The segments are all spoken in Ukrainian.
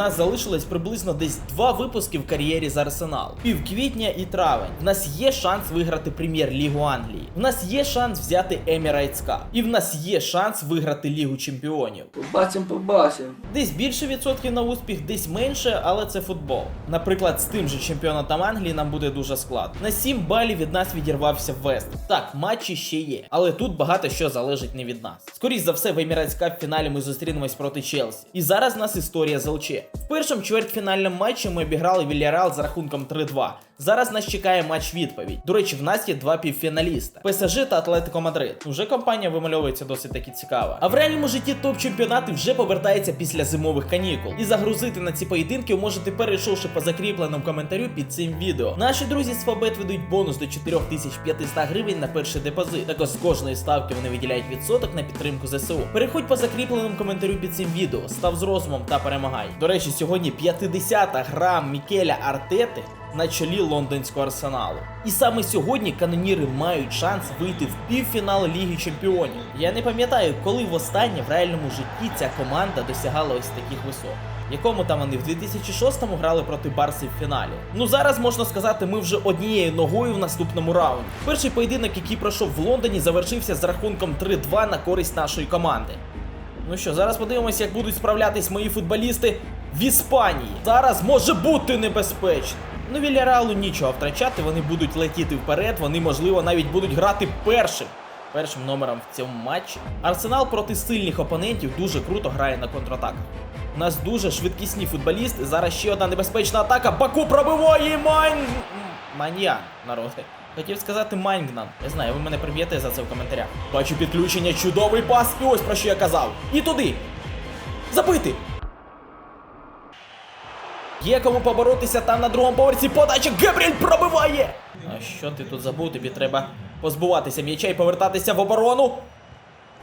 нас залишилось приблизно десь два випуски в кар'єрі з Арсенал. Півквітня і травень. В нас є шанс виграти прем'єр-лігу Англії. В нас є шанс взяти Emirates Cup. І в нас є шанс виграти Лігу Чемпіонів. Побачим, побачим. Десь більше відсотків на успіх, десь менше, але це футбол. Наприклад, з тим же чемпіонатом Англії нам буде дуже складно. На 7 балів від нас відірвався Вест. Так, матчі ще є, але тут багато що залежить не від нас. Скоріше за все, в Emirates Cup в фіналі ми зустрінемось проти Челсі. І зараз нас історія з ЛЧ. В першому чвертьфінальному матчі ми обіграли Вільярал з рахунком 3-2. Зараз нас чекає матч відповідь. До речі, в нас є два півфіналіста: ПСЖ та Атлетико Мадрид. Уже компанія вимальовується досить таки цікава. А в реальному житті топ-чемпіонати вже повертається після зимових канікул. І загрузити на ці поєдинки можете перейшовши по закріпленому коментарю під цим відео. Наші друзі з Фабет ведуть бонус до 4500 гривень на перший депозит. Також з кожної ставки вони виділяють відсоток на підтримку ЗСУ. Переходь по закріпленому коментарю під цим відео, став з розумом та перемагай. До речі, сьогодні 50-та гра Мікеля Артети на чолі лондонського арсеналу. І саме сьогодні каноніри мають шанс вийти в півфінал Ліги Чемпіонів. Я не пам'ятаю, коли востаннє в реальному житті ця команда досягала ось таких висот. Якому там вони в 2006-му грали проти Барси в фіналі. Ну зараз можна сказати, ми вже однією ногою в наступному раунді. Перший поєдинок, який пройшов в Лондоні, завершився з рахунком 3-2 на користь нашої команди. Ну що, зараз подивимося, як будуть справлятись мої футболісти в Іспанії. Зараз може бути небезпечно. Ну, Вільяреалу нічого втрачати, вони будуть летіти вперед, вони, можливо, навіть будуть грати першим. Першим номером в цьому матчі. Арсенал проти сильних опонентів дуже круто грає на контратаках. У нас дуже швидкісні футболісти. Зараз ще одна небезпечна атака. Баку пробиває Майн... Маньян, народи. Хотів сказати Майнгнан. Я знаю, ви мене приб'єте за це в коментарях. Бачу підключення, чудовий пас, і ось про що я казав. І туди. Забити! Є кому поборотися там на другому поверсі. Подача Гебріель пробиває! А що ти тут забув? Тобі треба позбуватися м'яча і повертатися в оборону.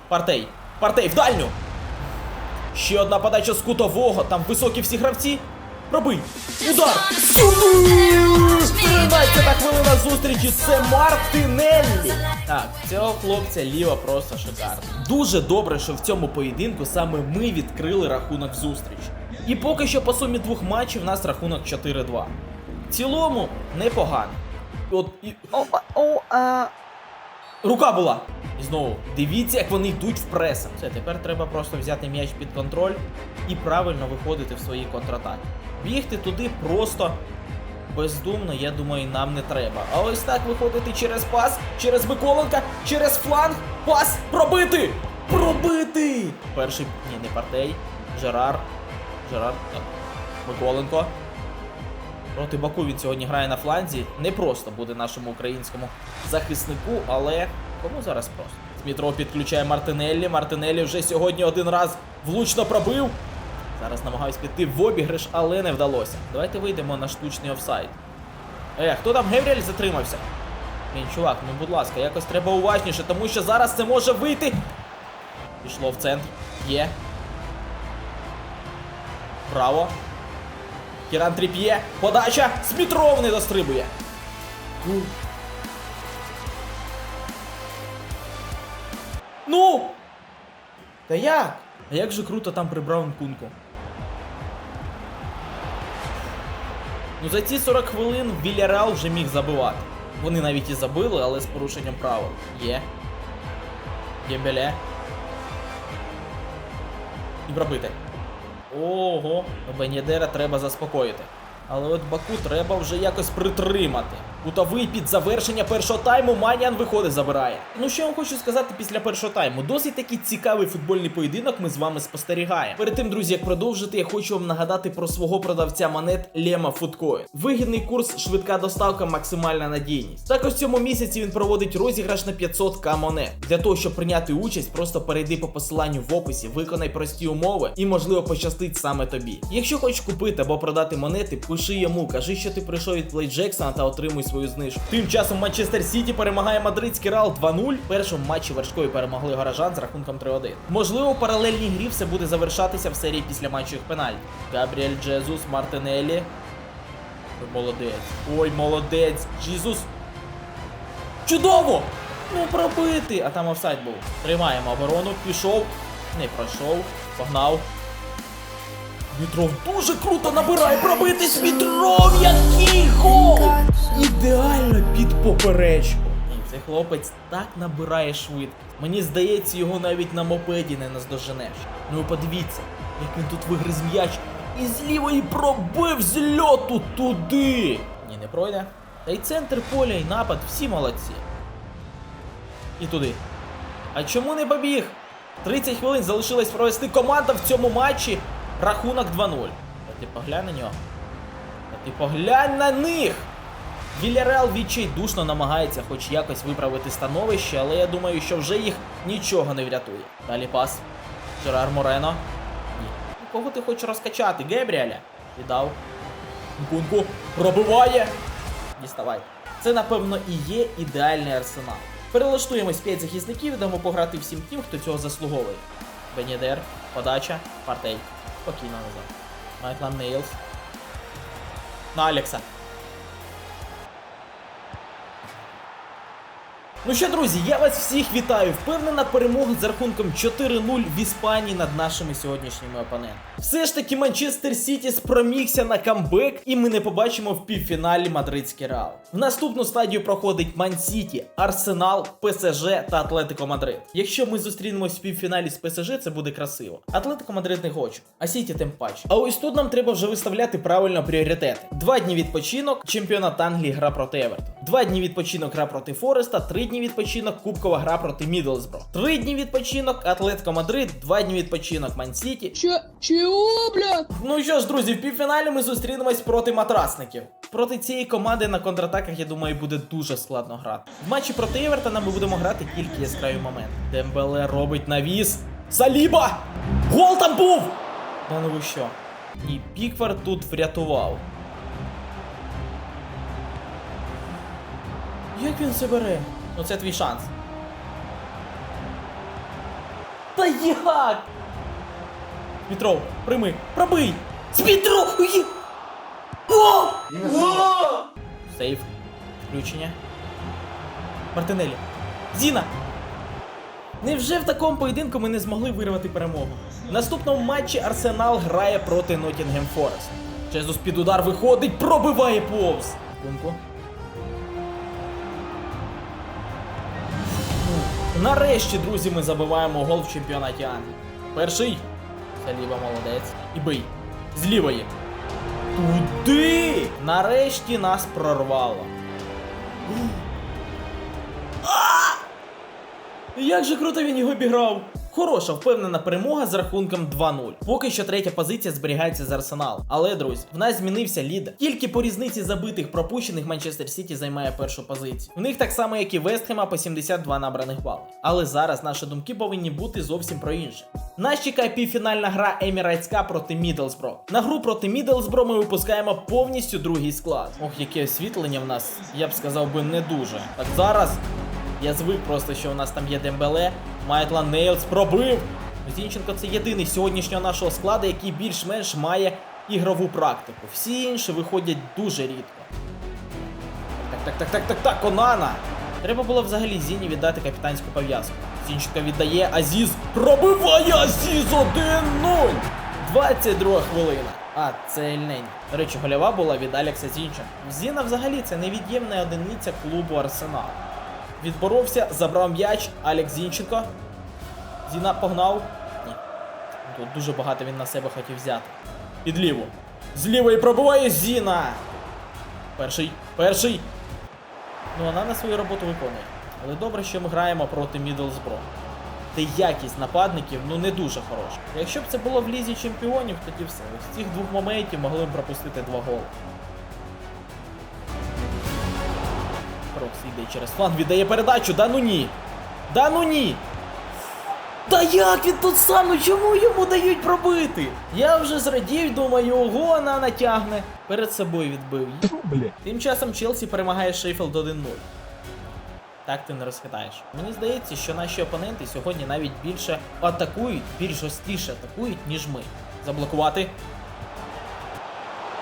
Партей. Партей в дальню. Ще одна подача з кутового. Там високі всі гравці. Пробий. Удар. 13 хвилина зустрічі. Це Мартинеллі. Так, цього хлопця ліва просто шикарна. Дуже добре, що в цьому поєдинку саме ми відкрили рахунок зустрічі. І поки що по сумі двох матчів у нас рахунок 4-2. В цілому непогано. От і. О, о, а... Рука була! І знову, дивіться, як вони йдуть в пресинг. Все, тепер треба просто взяти м'яч під контроль і правильно виходити в свої контратаки. Бігти туди просто бездумно, я думаю, нам не треба. А ось так виходити через пас, через Миколенка, через фланг, пас, пробити! Пробити! Перший, ні, не партей, Жерар. Жерар. Миколенко. Проти Баку він сьогодні грає на фланзі. Не просто буде нашому українському захиснику, але кому зараз просто? Смітро підключає Мартинеллі. Мартинеллі вже сьогодні один раз влучно пробив. Зараз намагаюсь піти в обіграш, але не вдалося. Давайте вийдемо на штучний офсайд. Е, хто там Гевріель затримався? Блін, чувак, ну будь ласка, якось треба уважніше, тому що зараз це може вийти. Пішло в центр. Є. Браво. Кіран Тріп'є. Подача. Смітров не дострибує. Ну! Та як? А як же круто там прибрав Нкунку. Ну за ці 40 хвилин Вільяреал вже міг забивати. Вони навіть і забили, але з порушенням правил. Є. Гембеле. І пробити. Ого, Бенєдера треба заспокоїти. Але от Баку треба вже якось притримати. Кутовий під завершення першого тайму Маніан виходить, забирає. Ну що я вам хочу сказати після першого тайму? Досить такий цікавий футбольний поєдинок ми з вами спостерігаємо. Перед тим, друзі, як продовжити, я хочу вам нагадати про свого продавця монет Лема Фудкоін. Вигідний курс, швидка доставка, максимальна надійність. Також в цьому місяці він проводить розіграш на 500к монет. Для того, щоб прийняти участь, просто перейди по посиланню в описі, виконай прості умови і, можливо, пощастить саме тобі. Якщо хочеш купити або продати монети, пиши йому, кажи, що ти прийшов від Play Jackson та отримуй свою знижку. Тим часом Манчестер Сіті перемагає мадридський Реал 2-0. В першому матчі вершкою перемогли горожан з рахунком 3-1. Можливо, паралельній грі все буде завершатися в серії після матчових пенальтів. Габріель Джезус, Мартинеллі. Ой, молодець. Ой, молодець. Джезус. Чудово! Ну пробити! А там офсайд був. Тримаємо оборону, пішов. Не пройшов. Погнав. Дмитров дуже круто набирає пробити Дмитров, який гол! Ідеально під поперечку. Цей хлопець так набирає швидкість. Мені здається, його навіть на мопеді не наздоженеш. Ну і подивіться, як він тут вигриз м'яч і з лівої пробив з льоту туди. Ні, не пройде. Та й центр поля, і напад, всі молодці. І туди. А чому не побіг? 30 хвилин залишилось провести команда в цьому матчі. Рахунок 2-0. Та ти поглянь на нього. Та ти поглянь на них! Вільяреал відчайдушно намагається хоч якось виправити становище, але я думаю, що вже їх нічого не врятує. Далі пас. Жерар Морено. Ні. Кого ти хочеш розкачати? Гебріеля? Віддав. Нкунку пробиває. Діставай. Це, напевно, і є ідеальний арсенал. Перелаштуємось 5 захисників, дамо пограти всім тим, хто цього заслуговує. Бенєдер, подача, партей. Спокійно назад. Майтлан Нейлс. На Ну що, друзі, я вас всіх вітаю. Впевнена перемога з рахунком 4-0 в Іспанії над нашими сьогоднішніми опонентами. Все ж таки Манчестер Сіті спромігся на камбек, і ми не побачимо в півфіналі мадридський Реал. В наступну стадію проходить Ман Сіті, Арсенал, ПСЖ та Атлетико Мадрид. Якщо ми зустрінемось в півфіналі з ПСЖ, це буде красиво. Атлетико Мадрид не хочу, а Сіті тим паче. А ось тут нам треба вже виставляти правильно пріоритети. Два дні відпочинок, чемпіонат Англії гра проти Евертон. Два дні відпочинок гра проти Фореста, три дні відпочинок, кубкова гра проти Мідлсбро. Три дні відпочинок, Атлетико Мадрид, два дні відпочинок Ман Сіті. Че? Чего, блядь? Ну що ж, друзі, в півфіналі ми зустрінемось проти матрасників. Проти цієї команди на контратаках, я думаю, буде дуже складно грати. В матчі проти Евертона ми будемо грати тільки яскраві моменти. Дембеле робить навіс. Саліба! Гол там був! Да ну ви що? Ні, Пікфорд тут врятував. Як він це бере? Ну це твій шанс. Та як? Петров, прийми, пробий! Петров! Є- О! Сейф. Включення. Мартинелі. Зіна! Невже в такому поєдинку ми не змогли вирвати перемогу? В наступному матчі Арсенал грає проти Ноттінгем Форест. Джезус під удар виходить, пробиває повз. Секундку. Нарешті, друзі, ми забиваємо гол в чемпіонаті Англії. Перший. Саліба молодець. І бий. З лівої. Туди! Нарешті нас прорвало. Як же круто він його обіграв! Хороша, впевнена перемога з рахунком 2-0. Поки що третя позиція зберігається з Арсенал. Але, друзі, в нас змінився лідер. Тільки по різниці забитих пропущених Манчестер Сіті займає першу позицію. У них так само, як і Вестхема, по 72 набраних бали. Але зараз наші думки повинні бути зовсім про інше. Нас чекає півфінальна гра Emirates Cup проти Мідлсбро. На гру проти Мідлсбро ми випускаємо повністю другий склад. Ох, яке освітлення в нас, я б сказав би, не дуже. Так зараз я звик просто, що у нас там є Дембеле, Майтлан Нейлс пробив. Зінченко це єдиний сьогоднішнього нашого складу, який більш-менш має ігрову практику. Всі інші виходять дуже рідко. Так, так, так, так, так, так, Конана! Треба було взагалі Зіні віддати капітанську пов'язку. Зінченко віддає, Азіз пробиває Азіз 1-0! 22 хвилина. А, це Ельнень. До речі, гольова була від Алекса Зінченка. Зіна взагалі це невід'ємна одиниця клубу Арсенал. Відборовся, забрав м'яч, Алекс Зінченко. Зіна погнав. Ні. Тут дуже багато він на себе хотів взяти. Під ліву. З лівої пробиває Зіна. Перший. Перший. Ну, вона на свою роботу виконує. Але добре, що ми граємо проти Мідлсбро. Та якість нападників ну не дуже хороша. Якщо б це було в лізі чемпіонів, тоді все. З цих двох моментів могли б пропустити два голи. Крокс йде через фланг, віддає передачу. Да ну ні. Да ну ні. Та як він тут сам? Ну чому йому дають пробити? Я вже зрадів, думаю, ого, вона натягне. Перед собою відбив. Тим часом Челсі перемагає Шеффілд 1-0. Так ти не розхитаєш. Мені здається, що наші опоненти сьогодні навіть більше атакують, більш жорсткіше атакують, ніж ми. Заблокувати.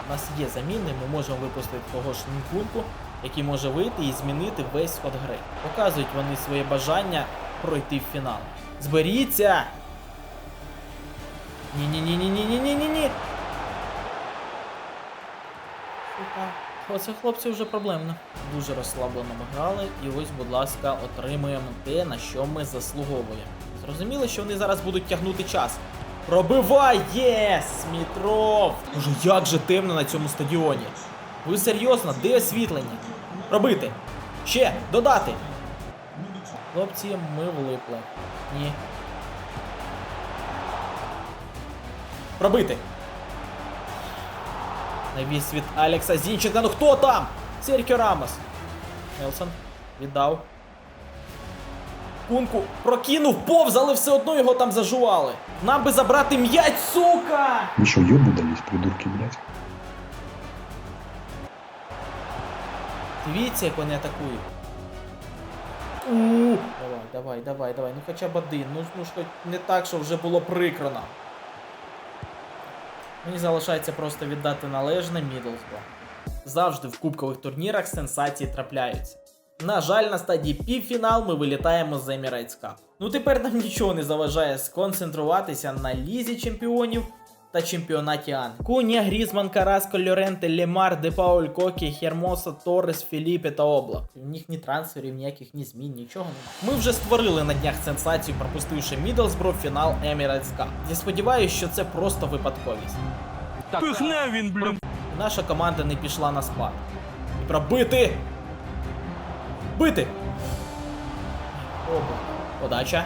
У нас є заміни, ми можемо випустити того ж Нкунку, який може вийти і змінити весь ход гри. Показують вони своє бажання пройти в фінал. Зберіться! Ні-ні-ні-ні-ні-ні-ні-ні! Оце хлопці вже проблемно. Дуже розслаблено ми грали, і ось, будь ласка, отримуємо те, на що ми заслуговуємо. Зрозуміло, що вони зараз будуть тягнути час. Пробивай! Єс! Мітров! Боже, як же темно на цьому стадіоні. Ви серйозно, де освітлення? Пробити! Ще! Додати! Хлопці, ми влипли. Ні. Пробити! Навіс від Алекса Зінченка. Ну хто там? Серхіо Рамос. Нелсон. Віддав. Кунку прокинув повз, але все одно його там зажували. Нам би забрати м'яч, сука! Вы что, ёбу дались, придурки, блядь? Дивіться, як вони атакують. У, Давай, давай, давай, давай. Ну хоча б один. Ну, ну ж не так, що вже було прикро нам. Мені залишається просто віддати належне Мідлсбро. Завжди в кубкових турнірах сенсації трапляються. На жаль, на стадії півфінал ми вилітаємо з Emirates Cup. Ну тепер нам нічого не заважає сконцентруватися на лізі чемпіонів та чемпіонаті Ан. Куня, Грізман, Караско, Льоренте, Лемар, Де Пауль, Кокі, Хермоса, Торрес, Філіппе та Облак. В них ні трансферів, ніяких ні змін, нічого немає. Ми вже створили на днях сенсацію, пропустивши Мідлсбро в фінал Emirates Cup. Я сподіваюся, що це просто випадковість. Пихне він, блін. Наша команда не пішла на спад. І пробити! Бити! Оба. Подача.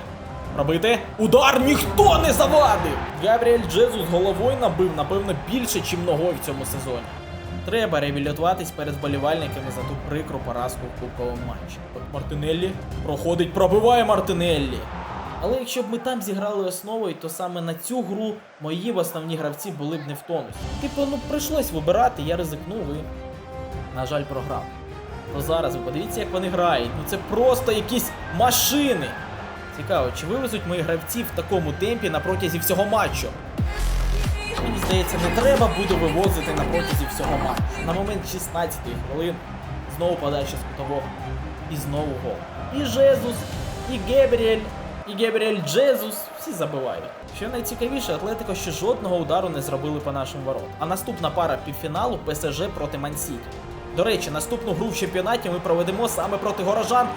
Пробити. Удар ніхто не завадив! Габріель Джезус головою набив, напевно, більше, чим ногою в цьому сезоні. Треба реабілітуватись перед вболівальниками за ту прикру поразку в кубковому матчі. Мартинеллі проходить, пробиває Мартинеллі. Але якщо б ми там зіграли основою, то саме на цю гру мої б основні гравці були б не в тонусі. Типу, ну прийшлось вибирати, я ризикнув і, на жаль, програв. То зараз ви подивіться, як вони грають. Ну це просто якісь машини. Цікаво, чи вивезуть мої гравці в такому темпі на протязі всього матчу? Мені здається, не треба буде вивозити на протязі всього матчу. На момент 16 хвилин знову подача з кутового. І знову гол. І Жезус, і Гебріель, і Гебріель Джезус всі забивають. Що найцікавіше, Атлетико ще жодного удару не зробили по нашим воротам. А наступна пара півфіналу ПСЖ проти Мансіті. До речі, наступну гру в чемпіонаті ми проведемо саме проти горожан.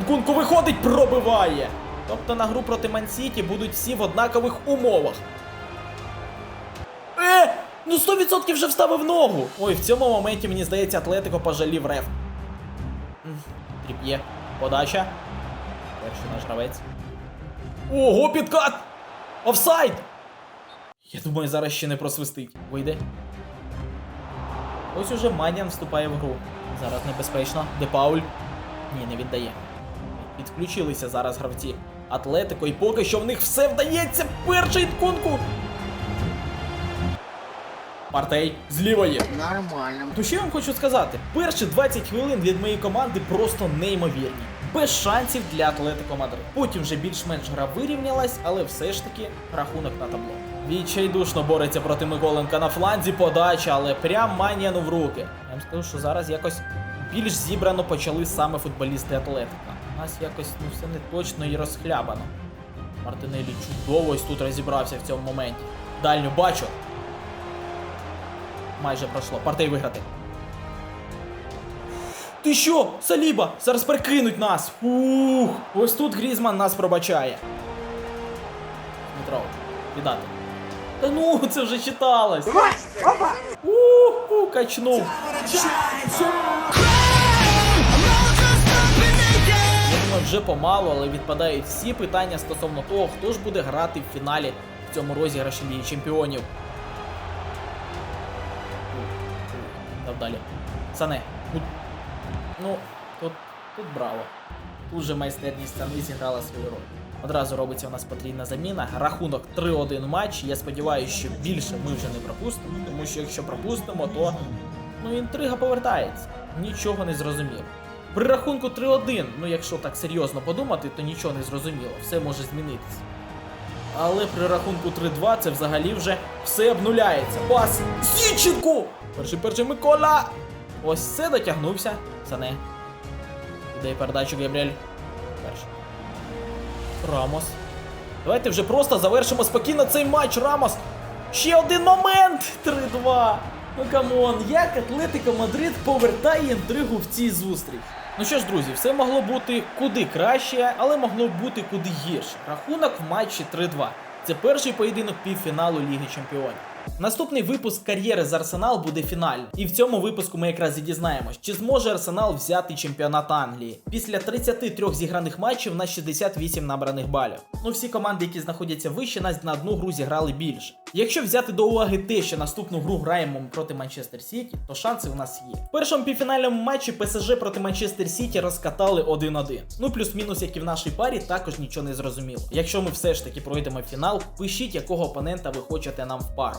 Нкунку виходить, пробиває. Тобто на гру проти Мансіті будуть всі в однакових умовах. Е! Ну 100% вже вставив ногу! Ой, в цьому моменті, мені здається, Атлетико пожалів реф. Тріп'є. Подача. Перший наш гравець. Ого, підкат! Офсайд! Я думаю, зараз ще не просвистить. Вийде. Ось уже Манян вступає в гру. Зараз небезпечно. Де Пауль. Ні, не віддає. Підключилися зараз гравці. Атлетико, і поки що в них все вдається. Перший кунку. Партей з лівої. Нормально. То що я вам хочу сказати? Перші 20 хвилин від моєї команди просто неймовірні. Без шансів для Атлетико Мадрид. Потім вже більш-менш гра вирівнялась, але все ж таки рахунок на табло. Відчайдушно бореться проти Миколенка на фланзі подача, але прям маніяну в руки. Я вам скажу, що зараз якось більш зібрано почали саме футболісти Атлетика. У нас якось ну все не точно і розхлябано. Мартинелі чудово ось тут розібрався в цьому моменті. Дальню бачу. Майже пройшло. Партей виграти. Ти що? Саліба! Зараз перекинуть нас! Ух! Ось тут Грізман нас пробачає. Дмитро, віддати. Та ну, це вже читалось. Уху, качнув. Вже помалу, але відпадають всі питання стосовно того, хто ж буде грати в фіналі в цьому розіграші Ліги Чемпіонів. Далі. Сане. Ну, ну тут, тут браво. Тут же майстерність Сани зіграла свою роль. Одразу робиться у нас потрібна заміна. Рахунок 3-1 матч. Я сподіваюся, що більше ми вже не пропустимо, тому що якщо пропустимо, то ну інтрига повертається. Нічого не зрозуміло. При рахунку 3-1, ну якщо так серйозно подумати, то нічого не зрозуміло, все може змінитися. Але при рахунку 3-2 це взагалі вже все обнуляється. Пас Зінченку! Перший перший Микола! Ось це дотягнувся. Сане. Ідея передачу Габріель. Перший. Рамос. Давайте вже просто завершимо спокійно цей матч. Рамос. Ще один момент! 3-2. Ну камон, як Атлетико Мадрид повертає інтригу в цій зустріч. Ну що ж, друзі, все могло бути куди краще, але могло бути куди гірше. Рахунок в матчі 3-2. Це перший поєдинок півфіналу Ліги Чемпіонів. Наступний випуск кар'єри з Арсенал буде фінальним. І в цьому випуску ми якраз і дізнаємось, чи зможе Арсенал взяти чемпіонат Англії. Після 33 зіграних матчів на 68 набраних балів. Ну всі команди, які знаходяться вище, нас на одну гру зіграли більше. Якщо взяти до уваги те, що наступну гру граємо проти Манчестер Сіті, то шанси у нас є. В першому півфінальному матчі ПСЖ проти Манчестер Сіті розкатали 1-1. Ну плюс-мінус, як і в нашій парі, також нічого не зрозуміло. Якщо ми все ж таки пройдемо фінал, пишіть, якого опонента ви хочете нам в пару.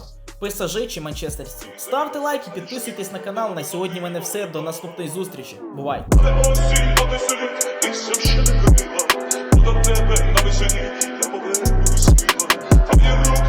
ПСЖ чи Манчестер Сіті. Ставте лайки, підписуйтесь на канал. На сьогодні мене все. До наступної зустрічі. Бувай! Осінь одесині, і щоб ще не ходила, до тебе на вишені я повернусь візьму, знову свої руки.